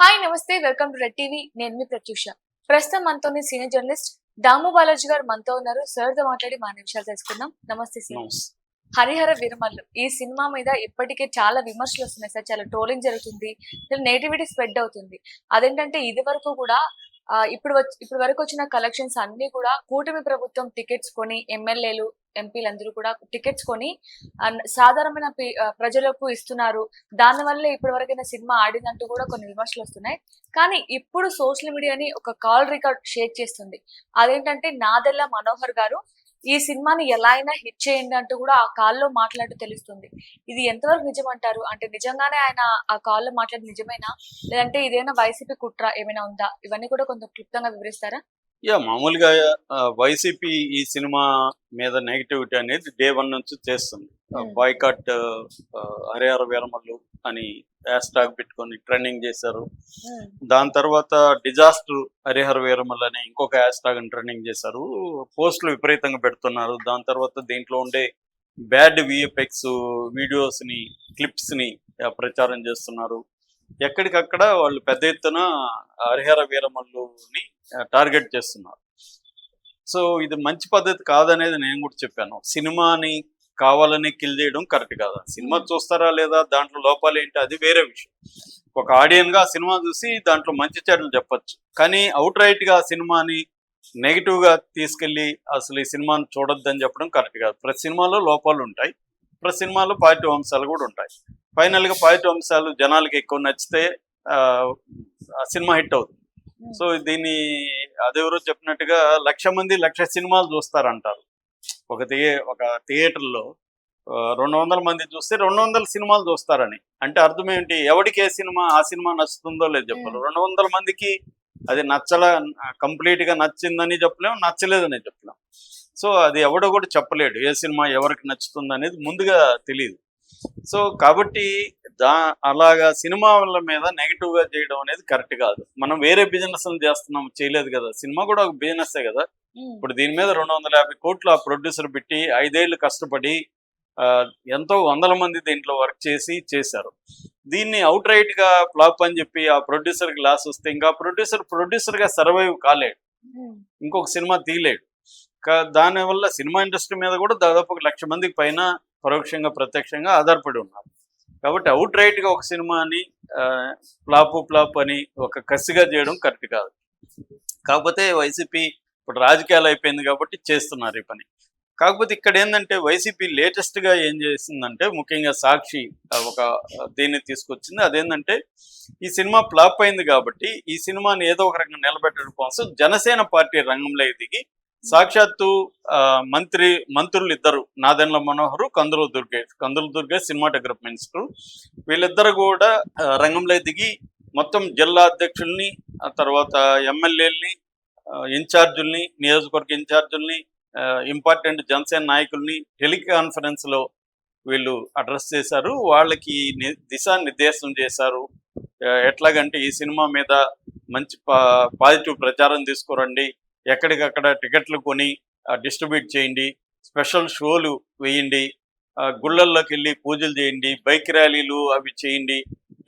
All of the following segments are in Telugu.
హాయ్ నమస్తే వెల్కమ్ టు రెడ్ టీవీ. నేను మీ ప్రత్యూష. ప్రస్తుతం మనతోని సీనియర్ జర్నలిస్ట్ దాము బాలాజీ గారు మనతో ఉన్నారు. సార్తో మాట్లాడి మన విషయాలు తెలుసుకుందాం. నమస్తే నమస్తే. హరిహర వీరమల్లు. ఈ సినిమా మీద ఇప్పటికే చాలా విమర్శలు వస్తున్నాయి సార్. చాలా ట్రోలింగ్ జరుగుతుంది. నెగిటివిటీ స్ప్రెడ్ అవుతుంది. అదేంటంటే ఇది వరకు కూడా ఇప్పుడు ఇప్పుడు వరకు వచ్చిన కలెక్షన్స్ అన్ని కూడా కూటమి ప్రభుత్వం టికెట్స్ కొని ఎమ్మెల్యేలు ఎంపీలందరూ కూడా టికెట్స్ కొని సాధారణమైన ప్రజలకు ఇస్తున్నారు. దానివల్ల ఇప్పటి వరకైనా సినిమా ఆడిందంటూ కూడా కొన్ని విమర్శలు వస్తున్నాయి. కానీ ఇప్పుడు సోషల్ మీడియాని ఒక కాల్ రికార్డ్ షేర్ చేస్తుంది. అదేంటంటే నాదెల్ల మనోహర్ గారు ఈ సినిమాని ఎలా అయినా హిట్ చేయండి అంటూ కూడా ఆ కాల్లో మాట్లాడుతూ తెలుస్తుంది. ఇది ఎంతవరకు నిజం అంటారు అంటే నిజంగానే ఆయన ఆ కాల్లో మాట్లాడి నిజమేనా? లేదంటే ఇదేనా వైసీపీ కుట్ర ఏమైనా ఉందా? ఇవన్నీ కూడా కొంచెం క్లుప్తంగా వివరిస్తారా? యా మామూలుగా వైసీపీ ఈ సినిమా మీద నెగిటివిటీ అనేది డే వన్ నుంచి చేస్తుంది. Hmm. బాయ్కాట్ హరిహర వీరమల్లు అని హ్యాష్ ట్యాగ్ పెట్టుకొని ట్రెండింగ్ చేశారు. దాని తర్వాత డిజాస్టర్ హరిహర వీరమల్లు అని ఇంకొక హ్యాష్ ట్యాగ్ ట్రెండింగ్ చేశారు. పోస్టులు విపరీతంగా పెడుతున్నారు. దాని తర్వాత దీంట్లో ఉండే బ్యాడ్ విఎఫ్ఎక్స్ వీడియోస్ని క్లిప్స్ని ఆ, ప్రచారం చేస్తున్నారు. ఎక్కడికక్కడ వాళ్ళు పెద్ద ఎత్తున హరిహర వీరమల్లుని టార్గెట్ చేస్తున్నారు. సో ఇది మంచి పద్ధతి కాదనేది నేను కూడా చెప్పాను. సినిమాని కావాలని కిల్ చేయడం కరెక్ట్ కాదు. సినిమా చూస్తారా లేదా దాంట్లో లోపాలు ఏంటి అది వేరే విషయం. ఒక ఆడియన్గా సినిమా చూసి దాంట్లో మంచి చెడ్డలు చెప్పొచ్చు. కానీ అవుట్ రైట్గా సినిమాని నెగిటివ్గా తీసుకెళ్ళి అసలు ఈ సినిమాని చూడొద్దని చెప్పడం కరెక్ట్ కాదు. ప్రతి సినిమాలో లోపాలు ఉంటాయి. ప్రతి సినిమాలో పాజిటివ్ అంశాలు కూడా ఉంటాయి. ఫైనల్గా పాజిటివ్ అంశాలు జనాలకి ఎక్కువ నచ్చితే సినిమా హిట్ అవుతుంది. సో దీన్ని అదెవరో చెప్పినట్టుగా లక్ష మంది లక్ష సినిమాలు చూస్తారంటారు. ఒక థియే ఒక థియేటర్లో రెండు వందల మంది చూస్తే రెండు వందల సినిమాలు చూస్తారని. అంటే అర్థం ఏంటి? ఎవరికి ఏ సినిమా ఆ సినిమా నచ్చుతుందో లేదు చెప్పాలి. Hmm. రెండు వందల మందికి అది నచ్చల కంప్లీట్గా నచ్చిందని చెప్పలేం నచ్చలేదని చెప్పలేం. సో అది ఎవడో కూడా చెప్పలేడు. ఏ సినిమా ఎవరికి నచ్చుతుంది అనేది ముందుగా తెలియదు సో కాబట్టి దా అలాగా సినిమాల మీద నెగిటివ్గా చేయడం అనేది కరెక్ట్ కాదు. మనం వేరే బిజినెస్ చేస్తున్నాం చేయలేదు కదా. సినిమా కూడా ఒక బిజినెస్ కదా. ఇప్పుడు దీని మీద రెండు వందల యాభై కోట్లు ఆ ప్రొడ్యూసర్ పెట్టి ఐదేళ్ళు కష్టపడి ఎంతో వందల మంది దీంట్లో వర్క్ చేసి చేశారు. దీన్ని అవుట్ రైట్గా ఫ్లాప్ అని చెప్పి ఆ ప్రొడ్యూసర్కి లాస్ వస్తే ఇంకా ప్రొడ్యూసర్ ప్రొడ్యూసర్గా సర్వైవ్ కాలేడు. ఇంకొక సినిమా తీయలేడు. దానివల్ల సినిమా ఇండస్ట్రీ మీద కూడా దాదాపు ఒక లక్ష మందికి పైన పరోక్షంగా ప్రత్యక్షంగా ఆధారపడి ఉన్నారు. కాబట్టి అవుట్ రైట్గా ఒక సినిమాని ఫ్లాప్ ఫ్లాప్ అని ఒక కసిగా చేయడం కరెక్ట్ కాదు. కాకపోతే వైసీపీ ఇప్పుడు రాజకీయాలు అయిపోయింది కాబట్టి చేస్తున్నారు ఈ పని. కాకపోతే ఇక్కడ ఏంటంటే వైసీపీ లేటెస్ట్గా ఏం చేసిందంటే ముఖ్యంగా సాక్షి ఒక దీన్ని తీసుకొచ్చింది. అదేంటంటే ఈ సినిమా ఫ్లాప్ అయింది కాబట్టి ఈ సినిమాని ఏదో ఒక రకంగా నిలబెట్టడం కోసం జనసేన పార్టీ రంగంలో దిగి సాక్షాత్తు ఆ, మంత్రి మంత్రులు ఇద్దరు నాదెండ్ల మనోహరు కందుల దుర్గేష్ కందుల దుర్గేష్ సినిమాటోగ్రఫ్ మినిస్టర్ వీళ్ళిద్దరు కూడా రంగంలో దిగి మొత్తం జిల్లా అధ్యక్షుల్ని తర్వాత ఎమ్మెల్యేలని ఇన్ఛార్జుల్ని నియోజకవర్గ ఇన్ఛార్జుల్ని ఇంపార్టెంట్ జనసేన నాయకుల్ని టెలికాన్ఫరెన్స్లో వీళ్ళు అడ్రస్ చేశారు. వాళ్ళకి ని- దిశానిర్దేశం చేశారు. ఎట్లాగంటే ఈ సినిమా మీద మంచి పా- పాజిటివ్ ప్రచారం తీసుకురండి ఎక్కడికక్కడ టికెట్లు కొని డిస్ట్రిబ్యూట్ చేయండి. స్పెషల్ షోలు వేయండి. గుళ్ళల్లోకి వెళ్ళి పూజలు చేయండి. బైక్ ర్యాలీలు అవి చేయండి.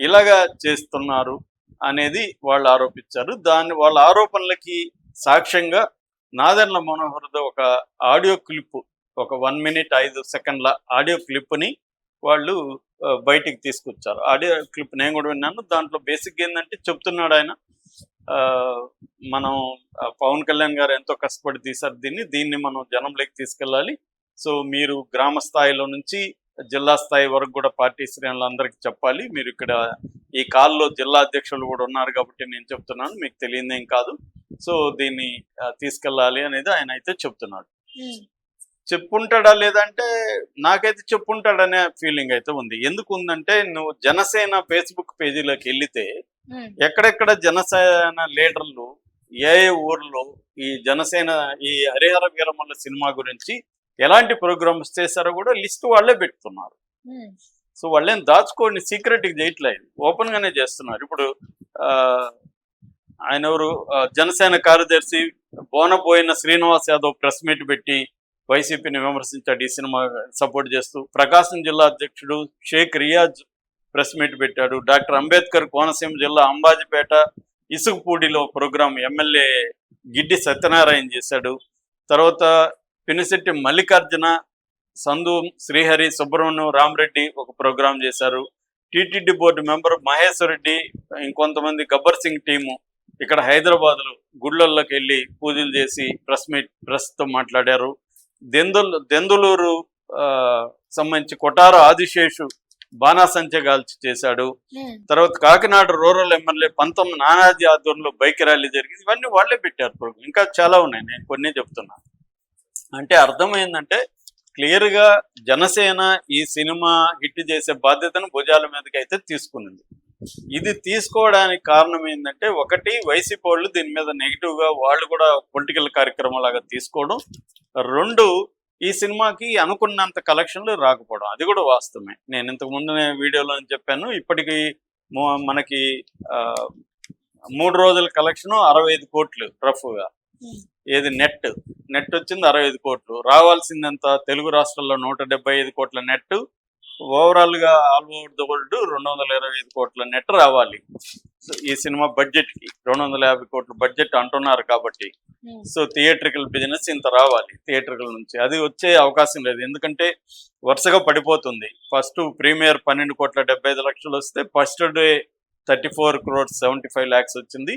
ఇలాగా చేస్తున్నారు అనేది వాళ్ళు ఆరోపించారు. దాని వాళ్ళ ఆరోపణలకి సాక్ష్యంగా నాదెండ్ల మనోహర్ద ఒక ఆడియో క్లిప్ ఒక వన్ మినిట్ ఐదు సెకండ్ల ఆడియో క్లిప్ని వాళ్ళు బయటికి తీసుకొచ్చారు. ఆడియో క్లిప్ నేను కూడా విన్నాను. దాంట్లో బేసిక్ ఏంటంటే చెప్తున్నాడు ఆయన మనం పవన్ కళ్యాణ్ గారు ఎంతో కష్టపడి తీశారు దీన్ని దీన్ని మనం జనంలోకి తీసుకెళ్ళాలి. సో మీరు గ్రామ స్థాయిలో నుంచి జిల్లా స్థాయి వరకు కూడా పార్టీ శ్రేణులందరికీ చెప్పాలి. మీరు ఇక్కడ ఈ కాల్లో జిల్లా అధ్యక్షులు కూడా ఉన్నారు కాబట్టి నేను చెప్తున్నాను మీకు తెలియదేం కాదు. సో దీన్ని తీసుకెళ్ళాలి అనేది ఆయన అయితే చెప్తున్నాడు. చెప్పుంటాడా లేదంటే నాకైతే చెప్పుంటాడనే ఫీలింగ్ అయితే ఉంది. ఎందుకు ఉందంటే నువ్వు జనసేన ఫేస్బుక్ పేజీలోకి వెళ్తే ఎక్కడెక్కడ జనసేన లీడర్లు ఏ ఏ ఊర్లో ఈ జనసేన ఈ హరిహర వీరమల్ల సినిమా గురించి ఎలాంటి ప్రోగ్రామ్స్ చేశారో కూడా లిస్ట్ వాళ్ళే పెడుతున్నారు సో వాళ్ళేం దాచుకోండి సీక్రెట్ చేయట్లేదు. ఓపెన్ గానే చేస్తున్నారు. ఇప్పుడు ఆ, ఆయన ఎవరు? జనసేన కార్యదర్శి బోనపోయిన శ్రీనివాస్ యాదవ్ ప్రెస్ మీట్ పెట్టి వైసీపీని విమర్శించాడు ఈ సినిమా సపోర్ట్ చేస్తూ. ప్రకాశం జిల్లా అధ్యక్షుడు షేక్ రియాజ్ ప్రెస్ మీట్ పెట్టాడు. డాక్టర్ అంబేద్కర్ కోనసీమ జిల్లా అంబాజీపేట ఇసుకపూడిలో ప్రోగ్రాం ఎమ్మెల్యే గిడ్డి సత్యనారాయణ చేశాడు. తర్వాత పినిశెట్టి మల్లికార్జున సందు శ్రీహరి సుబ్రహ్మణ్యం రామరెడ్డి ఒక ప్రోగ్రాం చేశారు. TTD board member Maheshwar Reddy ఇంకొంతమంది గబ్బర్ సింగ్ టీము ఇక్కడ హైదరాబాద్లో గుళ్ళల్లోకి వెళ్ళి పూజలు చేసి ప్రెస్ మీట్ ప్రెస్తో మాట్లాడారు. దెందులు దెందులూరు ఆ, సంబంధించి కొటార ఆదిశేషు బాణాసంచ గాల్చి చేశాడు. తర్వాత కాకినాడ రూరల్ ఎమ్మెల్యే పంతొమ్మిది నానాజీ ఆధ్వర్యంలో బైక్ ర్యాలీ జరిగింది. ఇవన్నీ వాళ్ళే పెట్టారు ప్రోగ్రాం. ఇంకా చాలా ఉన్నాయి. నేను కొన్ని చెప్తున్నా. అంటే అర్థమైందంటే క్లియర్గా జనసేన ఈ సినిమా హిట్ చేసే బాధ్యతను భుజాల మీదకి అయితే తీసుకున్నది ఇది తీసుకోవడానికి కారణం ఏంటంటే ఒకటి వైసీపీ వాళ్ళు దీని మీద నెగిటివ్గా వాళ్ళు కూడా పొలిటికల్ కార్యక్రమం లాగా తీసుకోవడం. రెండు ఈ సినిమాకి అనుకున్నంత కలెక్షన్లు రాకపోవడం అది కూడా వాస్తవమే. నేను ఇంతకు ముందు వీడియోలో చెప్పాను ఇప్పటికి మనకి మూడు రోజుల కలెక్షన్ అరవై ఐదు కోట్లు రఫ్గా ఏది నెట్ నెట్ వచ్చింది అరవై ఐదు కోట్లు. రావాల్సిందంత తెలుగు రాష్ట్రాల్లో నూట డెబ్బై ఐదు కోట్ల నెట్ ఓవరాల్గా ఆల్ ఓవర్ ద వరల్డ్ రెండు వందల ఇరవై ఐదు కోట్ల నెట్ రావాలి. ఈ సినిమా బడ్జెట్కి రెండు వందల యాభై కోట్ల బడ్జెట్ అంటున్నారు కాబట్టి సో థియేట్రికల్ బిజినెస్ ఇంత రావాలి థియేట్రికల్ నుంచి. అది వచ్చే అవకాశం లేదు. ఎందుకంటే వరుసగా పడిపోతుంది. ఫస్ట్ ప్రీమియర్ పన్నెండు కోట్ల డెబ్బై ఐదు లక్షలు వస్తే first day thirty four crores seventy five lakhs వచ్చింది.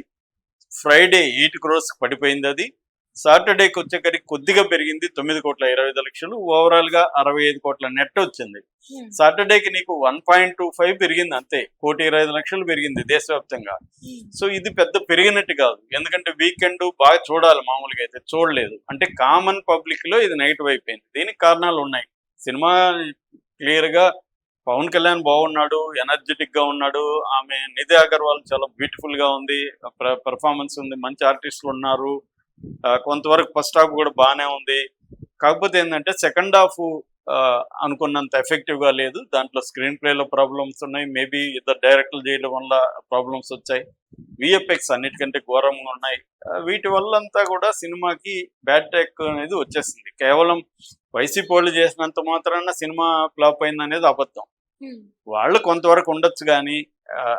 ఫ్రైడే ఎయిట్ క్రోర్స్ పడిపోయింది అది. సాటర్డేకి వచ్చేసరికి కొద్దిగా పెరిగింది తొమ్మిది కోట్ల ఇరవై ఐదు లక్షలు. ఓవరాల్గా అరవై ఐదు కోట్ల నెట్ వచ్చింది. ఉమ్, సాటర్డేకి నీకు వన్ పాయింట్ టూ ఫైవ్ పెరిగింది అంతే. కోటి ఇరవై ఐదు లక్షలు పెరిగింది దేశవ్యాప్తంగా. ఉమ్, సో ఇది పెద్ద పెరిగినట్టు కాదు. ఎందుకంటే వీకెండ్ బాగా చూడాలి మామూలుగా అయితే చూడలేదు. అంటే కామన్ పబ్లిక్లో ఇది నెగిటివ్ అయిపోయింది. దీనికి కారణాలు ఉన్నాయి. సినిమా క్లియర్గా పవన్ కళ్యాణ్ బాగున్నాడు ఎనర్జెటిక్గా ఉన్నాడు ఆమె నిధి అగర్వాల్ చాలా బ్యూటిఫుల్గా ఉంది పెర్ఫార్మెన్స్ ఉంది మంచి ఆర్టిస్టులు ఉన్నారు. కొంతవరకు ఫస్ట్ హాఫ్ కూడా బాగానే ఉంది. కాకపోతే ఏంటంటే సెకండ్ హాఫ్ అనుకున్నంత ఎఫెక్టివ్గా లేదు. దాంట్లో స్క్రీన్ ప్లే లో ప్రాబ్లమ్స్ ఉన్నాయి. మేబీ ఇద్దరు డైరెక్టర్లు చేయడం వల్ల ప్రాబ్లమ్స్ వచ్చాయి. విఎఫ్ఎక్స్ అన్నిటికంటే ఘోరంగా ఉన్నాయి. వీటి వల్ల అంతా కూడా సినిమాకి బ్యాడ్ టెక్ అనేది వచ్చేసింది. కేవలం వైసీపీ వాళ్ళు చేసినంత మాత్రాన సినిమా ఫ్లాప్ అయింది అనేది అబద్ధం వాళ్ళు కొంతవరకు ఉండొచ్చు కానీ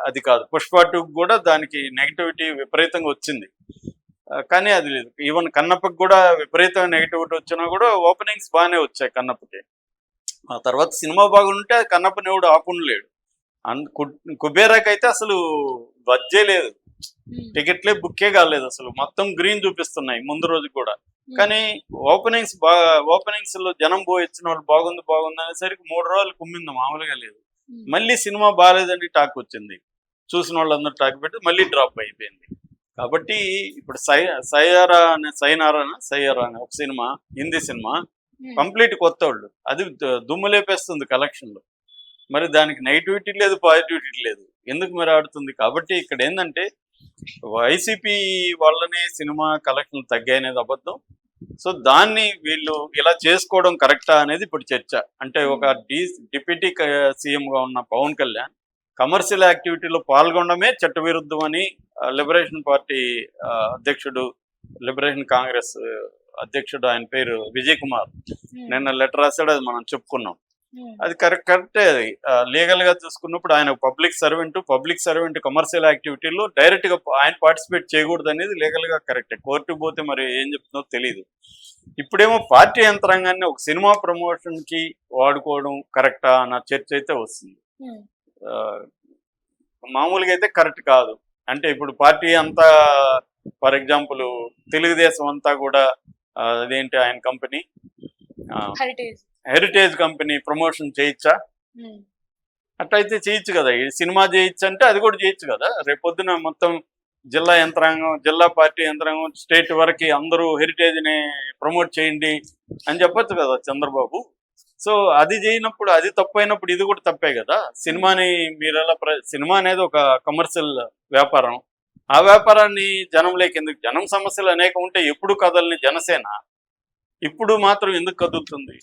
అది కాదు. పుష్ప టూ కూడా దానికి నెగిటివిటీ విపరీతంగా వచ్చింది. కానీ అది లేదు. ఈవెన్ కన్నప్పకి కూడా విపరీతమైన నెగిటివిటీ వచ్చినా కూడా ఓపెనింగ్స్ బాగానే వచ్చాయి కన్నప్పకి. ఆ తర్వాత సినిమా బాగుంటే అది కన్నప్పని ఎవడు ఆపుండలేడు. కు- కుబేరాకి అయితే అసలు బజ్జే లేదు. టికెట్లే బుక్కే కాలేదు అసలు. మొత్తం గ్రీన్ చూపిస్తున్నాయి ముందు రోజు కూడా. కానీ ఓపెనింగ్స్ బాగా ఓపెనింగ్స్లో జనం పోయి వచ్చిన వాళ్ళు బాగుంది బాగుంది అనేసరికి మూడు రోజులు కుమ్మింది మామూలుగా లేదు. మళ్ళీ సినిమా బాగాలేదని టాక్ వచ్చింది. చూసిన వాళ్ళందరూ టాక్ పెట్టి మళ్ళీ డ్రాప్ అయిపోయింది. కాబట్టి ఇప్పుడు సై సయ్యారా అనే సైనారా అనే సయ్యారా అనే ఒక సినిమా హిందీ సినిమా కంప్లీట్ కొత్త వాళ్ళు. అది దుమ్ము లేపేస్తుంది collection లో. మరి దానికి నెగిటివిటీ లేదు పాజిటివిటీ లేదు. ఎందుకు మరి ఆడుతుంది? కాబట్టి ఇక్కడ ఏంటంటే వైసీపీ వల్లనే సినిమా కలెక్షన్ తగ్గాయి అనేది అబద్ధం. సో దాన్ని వీళ్ళు ఇలా చేసుకోవడం కరెక్టా అనేది ఇప్పుడు చర్చ. అంటే ఒక డి డిప్యూటీ సీఎం గా ఉన్న పవన్ కళ్యాణ్ కమర్షియల్ యాక్టివిటీలో పాల్గొనడమే చట్టవిరుద్ధం అని లిబరేషన్ పార్టీ అధ్యక్షుడు లిబరేషన్ కాంగ్రెస్ అధ్యక్షుడు ఆయన పేరు విజయ్ కుమార్. ఉమ్, నిన్న లెటర్ రాశాడు అది మనం చెప్పుకున్నాం. ఉమ్, అది కరెక్ట్ కరెక్టే అది. లీగల్గా చూసుకున్నప్పుడు ఆయన public servant public servant commercial యాక్టివిటీలో డైరెక్ట్గా ఆయన పార్టిసిపేట్ చేయకూడదు అనేది లీగల్గా కరెక్టే. కోర్టుకు పోతే మరి ఏం చెప్తుందో తెలియదు ఇప్పుడేమో పార్టీ యంత్రాంగాన్ని ఒక సినిమా ప్రమోషన్కి వాడుకోవడం కరెక్టా అన్న చర్చ అయితే వస్తుంది. ఆ, మామూలుగా అయితే కరెక్ట్ కాదు. అంటే ఇప్పుడు పార్టీ అంతా ఫర్ ఎగ్జాంపుల్ తెలుగుదేశం అంతా కూడా అదేంటి ఆయన కంపెనీ? హెరిటేజ్ కంపెనీ ప్రమోషన్ చేయొచ్చా ఉమ్, అట్లయితే చేయొచ్చు కదా. ఈ సినిమా చేయొచ్చు అంటే అది కూడా చేయొచ్చు కదా. రేపొద్దున మొత్తం జిల్లా యంత్రాంగం జిల్లా పార్టీ యంత్రాంగం స్టేట్ వరకు అందరూ హెరిటేజ్ని ప్రమోట్ చేయండి అని చెప్పొచ్చు కదా చంద్రబాబు. సో అది చేయనప్పుడు అది తప్పైనప్పుడు ఇది కూడా తప్పే కదా? సినిమాని మీరు ఎలా ప్ర- సినిమా అనేది ఒక కమర్షియల్ వ్యాపారం. ఆ వ్యాపారాన్ని జనంలోకి ఎందుకు జనం సమస్యలు అనేక ఉంటే ఎప్పుడు కదలని జనసేన ఇప్పుడు మాత్రం ఎందుకు కదులుతుంది?